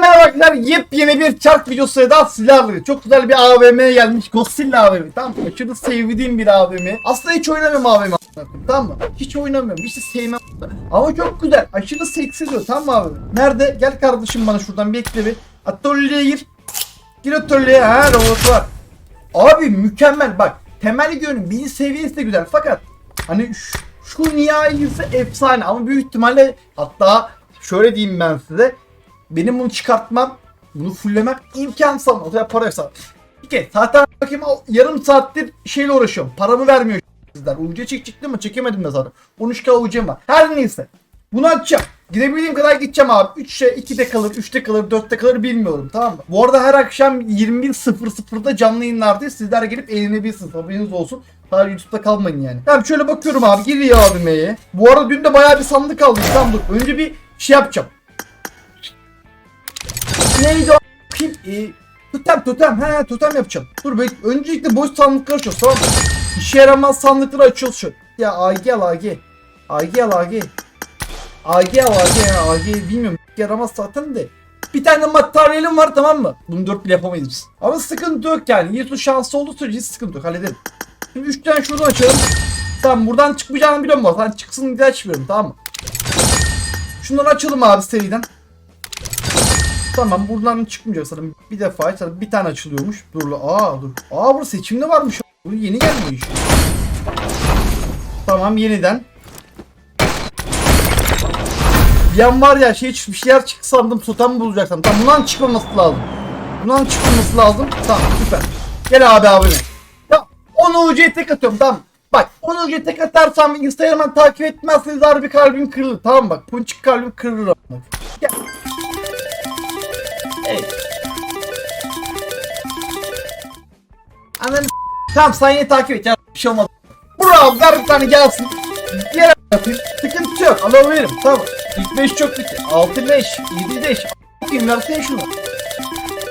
merhaba arkadaşlar. Yepyeni bir çark videosu daha sizlerle. Çok güzel bir AVM'ye gelmiş. Godzilla AVM. Tamam mı? Aşırı sevdiğim bir AVM. Aslında hiç oynamıyorum AVM. Tamam mı? Hiç oynamıyorum. Hiç de sevmem. Ama çok güzel. Aşırı seksi diyor. Tamam mı abi? Nerede? Gel kardeşim bana şuradan bekle bir. Atölyeye gir. Gir atölyeye. Ha robot var. Abi mükemmel. Bak temel görünüm. Birinci seviyesi de güzel. Fakat hani şu, şu nihayesi efsane. Ama büyük ihtimalle hatta şöyle diyeyim ben size. Benim bunu çıkartmam, bunu fulllemem imkansız ama o kadar para yoksa. İki, zaten bakayım yarım saattir şeyle uğraşıyorum. Paramı vermiyor sizler. UC çek çıktı mı çekemedim de zaten. 13k UC'm var. Her neyse. Bunu açacağım. Gidebildiğim kadar gideceğim abi. 3'e 2'de kalır, 3'te kalır, 4'te kalır bilmiyorum tamam mı? Bu arada her akşam 21.00'da canlı yayınlardayız. Sizler gelip eğlenebilirsiniz. Haberiniz olsun. Sadece YouTube'da kalmayın yani. Tamam şöyle bakıyorum abi. Giriyor abimeye. Bu arada dün de bayağı bir sandık aldım. Tamam dur. Önce bir şey yapacağım. Neydi o? Kim? Ee, totem totem. He totem yapacağım. Dur bek. Öncelikle boş sandıkları açıyoruz tamam mı? İşe yaramaz sandıkları açıyoruz şu. Ya AG al AG. AG al AG. AG al AG ya AG bilmiyorum. Yaramaz zaten de. Bir tane materyalim var tamam mı? Bunu 4 bile yapamayız biz. Ama sıkıntı yok yani. Yırtı şansı olduğu sürece sıkıntı yok. Halledelim. Şimdi 3 tane şuradan açalım. Tamam buradan çıkmayacağını biliyorum sen çıksın diye açmıyorum tamam mı? Şunları açalım abi seriden. Tamam buradan çıkmayacak sanırım. Bir defa açalım. Bir tane açılıyormuş. Dur aa dur. Aa burada seçimde varmış. Bu yeni gelmiş. Tamam yeniden. Bir an var ya şey bir şeyler çıktı sandım totem bulacaksam. Tamam bundan çıkmaması lazım. Bundan çıkmaması lazım. Tamam süper. Gel abi abine. Ya onu UC'ye tek atıyorum tamam. Bak onu UC'ye tek atarsam Instagram'dan takip etmezseniz harbi kalbim kırılır tamam bak. Punçik kalbim kırılır. Gel. Evet. Ananı Tamam sen yine takip et ya bir şey olmaz. Bravo ver bir tane gelsin. Diğer atayım. Sıkıntı yok alabilirim tamam. İlk 5 çok kötü. 6 5 7 5. Bakayım versene şunu.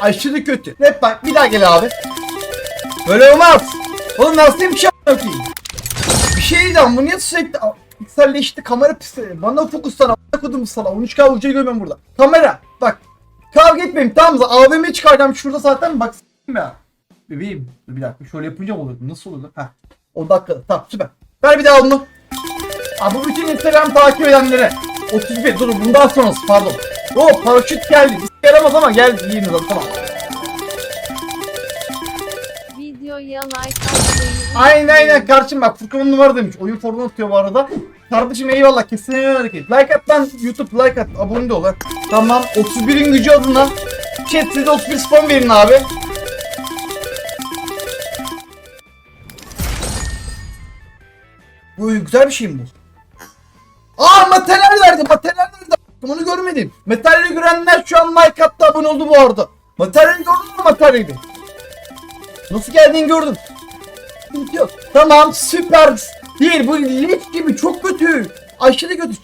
Aşırı kötü. Hep bak bir daha gel abi. Böyle olmaz. Oğlum nasıl bir şey bakayım. Bir şey diyeceğim bu niye sürekli Aa, pikselleşti kamera pisi. Bana fokuslana. Kodum sana. 13k ucuya görmem burada. Kamera. Bak. Kavga etmeyin tamam mı? AVM çıkaracağım şurada zaten bak ya. Bebeğim dur bir dakika şöyle yapınca mı olur? Nasıl olur lan? Heh. 10 dakikada tamam süper. Ver bir daha bunu. Abi bu bütün Instagram takip edenlere. 31 dur bundan sonrası pardon. O paraşüt geldi. Bir yaramaz ama geldi yiyiniz tamam. Videoya like atmayı Aynen aynen kardeşim bak Furkan'ın numara demiş. Oyun formu atıyor bu arada. Kardeşim eyvallah kesinlikle hareket. Like at lan YouTube like at abone de ol lan. Tamam 31'in gücü adına. Chat size 31 spam verin abi. Bu güzel bir şey mi bu? Aa materyal verdi materyal verdi. Bunu görmedim. Materyali görenler şu an like attı abone oldu bu arada. Materyali gördün mü materyali? Nasıl geldiğini gördüm. Yok. Tamam süper. Değil bu leş gibi çok kötü. Aşırı kötü.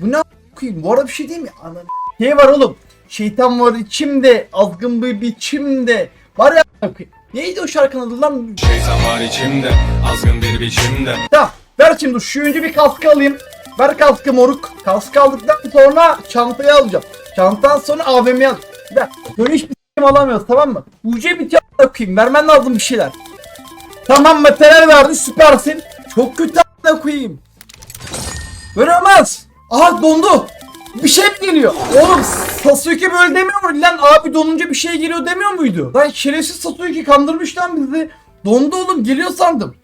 Bu ne koyayım? Bu arada bir şey değil mi? Anam. Şey var oğlum. Şeytan var içimde. Azgın bir biçimde. Var ya. Neydi o şarkının adı lan? Şeytan var içimde, azgın bir biçimde. Tamam. Ver şimdi. Şu önce bir kaskı alayım. Ver kaskı moruk. Kaskı aldıktan sonra çantayı alacağım. Çantadan sonra AVM'ye al. Ver. Böyle hiçbir şey alamıyoruz tamam mı? UC bitiyor koyayım. Vermen lazım bir şeyler. Tamam materyal verdi süpersin. Çok kötü a**ına koyayım. Böyle olmaz. Aha dondu. Bir şey geliyor? Oğlum Sasuke böyle demiyor mu? Lan abi donunca bir şey geliyor demiyor muydu? Lan şerefsiz Sasuke kandırmış lan bizi. Dondu oğlum geliyor sandım.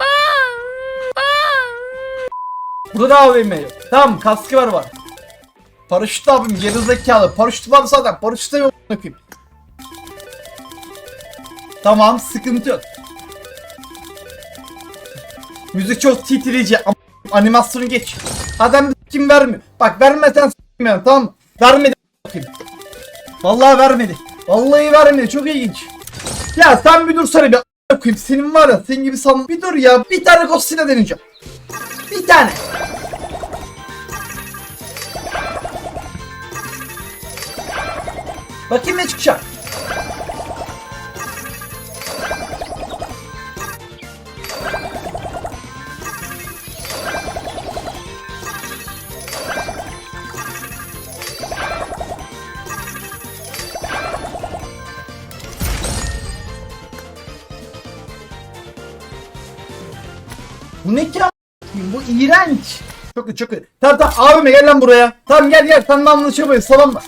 Burada da AVM yok. Tamam kaskı var var. Paraşüt abim gerizekalı. Paraşüt var zaten. Paraşüt yok bakayım. Tamam sıkıntı yok. Müzik çok titrici ama animasyonu geç. Adam kim vermiyor. Bak vermesen s**eyim yani tamam? Vermedi bakayım. Vallahi vermedi. Vallahi vermedi çok ilginç. Ya sen bir dursana bir koyayım. Senin var ya senin gibi san. Bir dur ya bir tane Godzilla deneyeceğim. Bir tane. Bakayım ne çıkacak. Bu ne ki? Bu iğrenç. Çok iyi çok iyi. Tamam tamam abime gel lan buraya. Tamam gel gel sen de anlaşamayız tamam mı?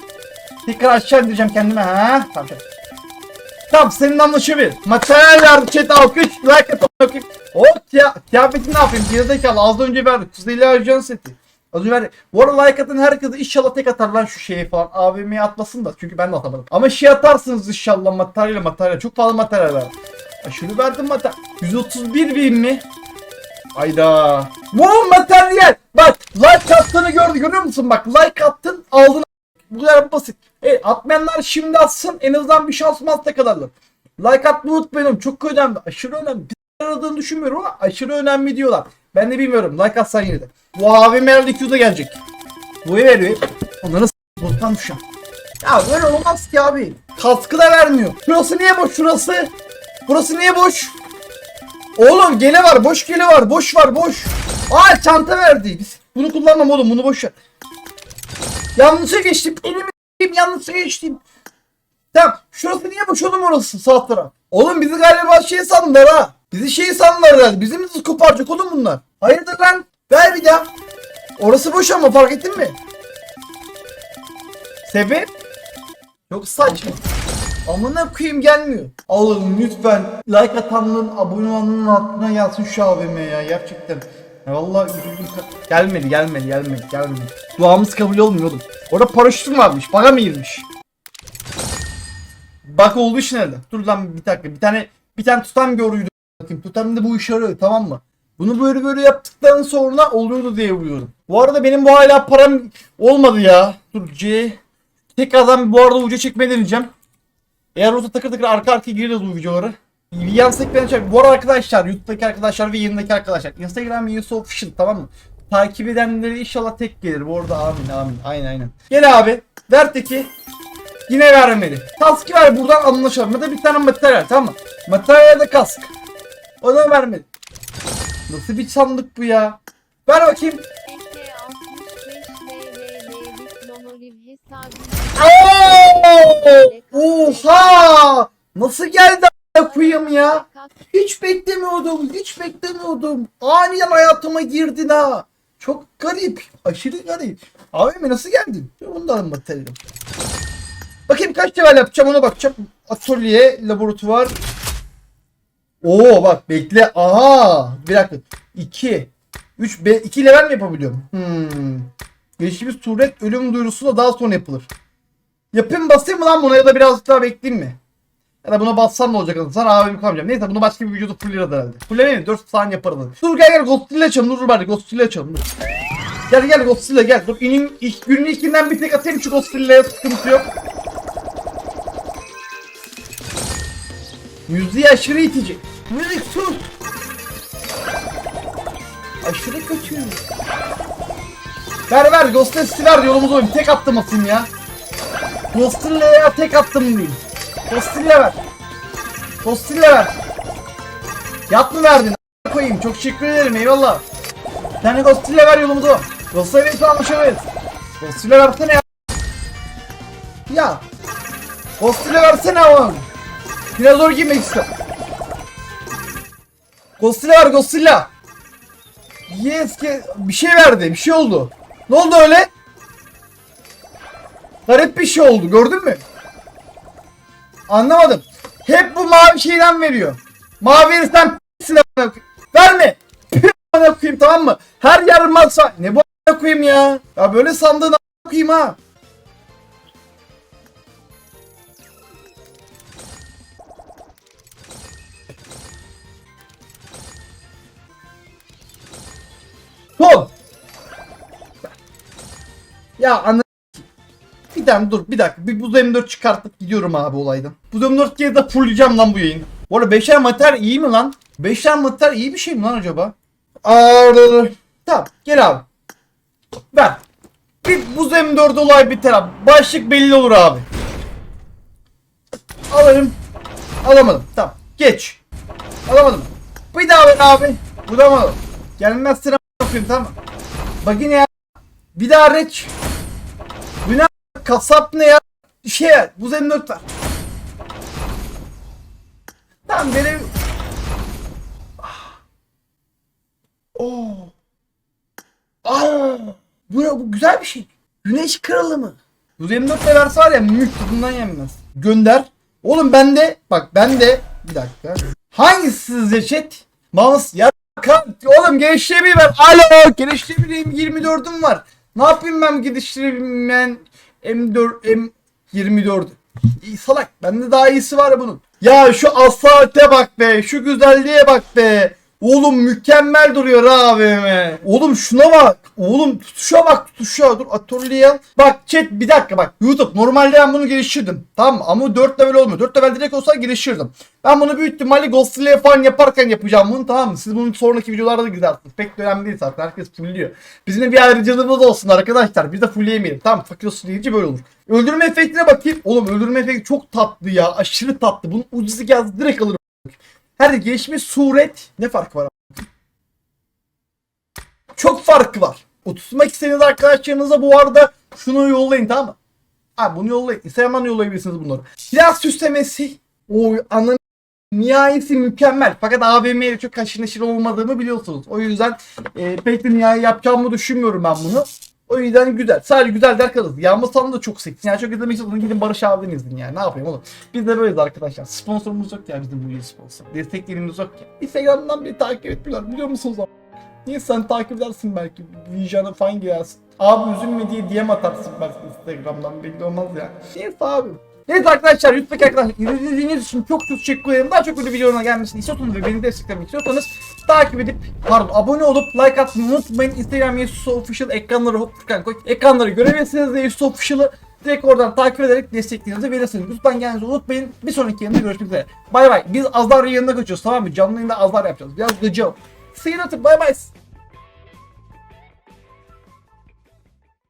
Tekrar aşağı indireceğim kendime ha. Tamam tamam. Tamam seninle anlaşabilir. Materyal verdi chat alkış like at bakayım. O ya kıyafeti ne yapayım? Gerizekalı az önce verdik. Kuzeyli Ajan seti. Az önce verdik. Bu arada like atan herkese inşallah tek atar lan şu şeyi falan. AVM'ye atmasın da çünkü ben de atamadım. Ama şey atarsınız inşallah materyal materyal. Çok fazla materyal verdim. Aşırı verdim materyal. 131 bin mi? Hayda. Bu materyal. Bak like attığını gördü görüyor musun? Bak like attın aldın. Bu kadar basit. Evet atmayanlar şimdi atsın en azından bir şansım altta kadarlar. Like atmayı unutmayın çok önemli. Aşırı önemli. Bir aradığını düşünmüyorum ama aşırı önemli diyorlar. Ben de bilmiyorum. Like atsan yine de. Bu AVM herhalde Q'da gelecek. Bu veriyor. Onları s*** bottan düşen. Ya böyle olmaz ki abi. Kaskı da vermiyor. Şurası niye boş şurası? Burası niye boş? Oğlum gele var, boş gele var, boş var, boş. Aa çanta verdi. Biz bunu kullanmam oğlum, bunu boş ver. Yanlışa geçtim. Elimi s**eyim, yanlışa geçtim. Tamam. Şurası niye boş oğlum orası sağ taraf? Oğlum bizi galiba şey sandılar ha. Bizi şey sandılar herhalde. Bizim bizi koparacak oğlum bunlar. Hayırdır lan? Ver bir daha. Orası boş ama fark ettin mi? Sebep? Çok saçma. Amına koyayım gelmiyor. Alın lütfen like atanların abone olanların altına yazsın şu AVM ya gerçekten. Ya vallahi üzüldüm. Gelmedi gelmedi gelmedi gelmedi. Duamız kabul olmuyor oğlum. Orada paraşütüm varmış. Bana mı girmiş? Bak oldu iş nerede? Dur lan bir dakika. Bir tane bir tane tutam görüyordu. Bakayım tutam da bu işe yarıyor tamam mı? Bunu böyle böyle yaptıktan sonra oluyordu diye biliyorum. Bu arada benim bu hala param olmadı ya. Dur C. Tekrardan bu arada uca çekmeye deneyeceğim. Eğer orada takır takır arka arkaya gireriz bu videoları. Yan sekmeyen çek. Bu arkadaşlar YouTube'daki arkadaşlar ve yanındaki arkadaşlar. Instagram Yusuf Official tamam mı? Takip edenleri inşallah tek gelir. Bu arada amin amin. Aynen aynen. Gel abi. Ver teki. Yine vermedi. Kask ver buradan anlaşalım. Ya da bir tane materyal tamam mı? Materyal de kask. O da vermedi. Nasıl bir sandık bu ya? Ver bakayım. Oha! Nasıl geldi koyayım ya? Hiç beklemiyordum, hiç beklemiyordum. Aniden hayatıma girdin ha. Çok garip, aşırı garip. Abi nasıl geldin? Bundan bakalım. Bakayım kaç level yapacağım ona bakacağım. Atölye, laboratuvar. Oo bak bekle. Aha bir dakika. 2 3 2 level mi yapabiliyorum? Hmm. Gelişmiş suret ölüm duyurusu da daha sonra yapılır. Yapayım basayım mı lan buna ya da birazcık daha bekleyeyim mi? Ya da buna bassam ne olacak Sonra abimi kalmayacağım. Neyse bunu başka bir videoda fulleriz herhalde. Fullemeyin 4 saniye yaparız. Dur gel gel Godzilla açalım. Dur dur bari Godzilla açalım. Dur. Gel gel Godzilla gel. Dur ineyim ilk günün ilkinden bir tek atayım şu Godzilla'ya sıkıntı yok. Müziği aşırı itici. Müzik sus. Aşırı kötü. Ver ver Ghost'u ver yolumuza oyun. Tek attım ya. Ghost'u tek attım diyeyim. Ghost'u ver. Ghost'u ver. Yat mı verdin? Koyayım. Çok teşekkür ederim. Eyvallah. Bir tane Ghost'u ver yolumuza. Ghost'u verirse anlaşamayız. Ghost'u versene ya. Ya. Ghost'u versene oğlum. Biraz zor girmek istiyorum. Godzilla var Godzilla. Yes ki bir şey verdi bir şey oldu. Ne oldu öyle? Garip bir şey oldu gördün mü? Anlamadım. Hep bu mavi şeyden veriyor. Mavi verirsen silah verme. Bana koyayım tamam mı? Her yer masa. Ne bu koyayım ya? Ya böyle sandığın koyayım ha. Son. Ya anla tane dur bir dakika bir buz M4 çıkartıp gidiyorum abi olaydan. Buz M4 kere de fullleyeceğim lan bu yayını. Bu arada 5'er mater iyi mi lan? 5'er mater iyi bir şey mi lan acaba? Aa, tamam gel abi. Ver. Bir buz M4 olay biter abi. Başlık belli olur abi. Alırım. Alamadım. Tamam. Geç. Alamadım. Bir daha ver abi. Bu da mı? Gelmezsin a**ayım tamam. Bak yine ya. Bir daha reç. Kasap ne ya? Şey bu M4 var. Tamam benim Oo. Aa. Bu, ne? bu güzel bir şey. Güneş kralı mı? 124 leversi var ya mülk tadından yenmez. Gönder. Oğlum bende bak bende bir dakika. Hangisi sizce chat? Mouse ya. Oğlum geliştirebilir ver. Alo geliştirebileyim 24'üm var. Ne yapayım ben geliştirebilmeyen M4 M24 İyi salak. Bende daha iyisi var bunun. Ya şu asalete bak be. Şu güzelliğe bak be. Oğlum mükemmel duruyor AVM. Oğlum şuna bak. Oğlum tutuşa bak tutuşa. Dur atölye. Bak chat bir dakika bak. YouTube normalde ben bunu geliştirdim. Tamam? Ama 4 level olmuyor. 4 level direkt olsa geliştirdim. Ben bunu büyük ihtimalle Ghost Slayer falan yaparken yapacağım bunu tamam mı? Siz bunu sonraki videolarda da gidersiniz. Pek de önemli değil zaten. Herkes fullliyor. Bizim de bir ayrıcalığımız olsun arkadaşlar. Biz de fullleyemeyelim. Tamam fakir olsun deyince böyle olur. Öldürme efektine bakayım. Oğlum öldürme efekti çok tatlı ya. Aşırı tatlı. Bunun ucuzu geldi direkt alırım. Hadi geçmiş suret. Ne farkı var? Çok farkı var. O tutmak istediğiniz arkadaşlarınıza bu arada şunu yollayın tamam mı? Ha bunu yollayın. Instagram'dan yollayabilirsiniz bunları. Silah süslemesi. O anın nihayesi mükemmel. Fakat AVM ile çok haşır neşir olmadığımı biliyorsunuz. O yüzden e, pek de nihai yapacağımı düşünmüyorum ben bunu. O yüzden güzel. Sadece güzel der kalırız. Yağmur Sanı da çok seksi. Yani çok izlemek istiyorsanız gidin Barış abiden izleyin yani. Ne yapayım oğlum. Biz de böyleyiz arkadaşlar. Sponsorumuz yok ya bizim bu yıl sponsor. Desteklerimiz yok ya. Instagram'dan bir takip etmiyorlar biliyor musunuz? ama? Niye sen takip edersin belki. Vijanı falan girersin. Abi üzülme diye DM atarsın belki Instagram'dan belli olmaz yani. Neyse abi. Evet arkadaşlar lütfen arkadaşlar izlediğiniz için çok çok teşekkür ederim. Daha çok böyle videolarına gelmesini istiyorsanız ve beni desteklemek istiyorsanız takip edip pardon abone olup like atmayı unutmayın. Instagram Yesus Official ekranları hop Furkan koy. Ekranları görebilirsiniz de Yesus Official'ı direkt oradan takip ederek desteklerinizi verirsiniz. Lütfen kendinizi unutmayın. Bir sonraki yayında görüşmek üzere. Bay bay. Biz Azar yanına kaçıyoruz tamam mı? Canlı yayında Azar yapacağız. Biraz gıcım. See you later. Bye bye.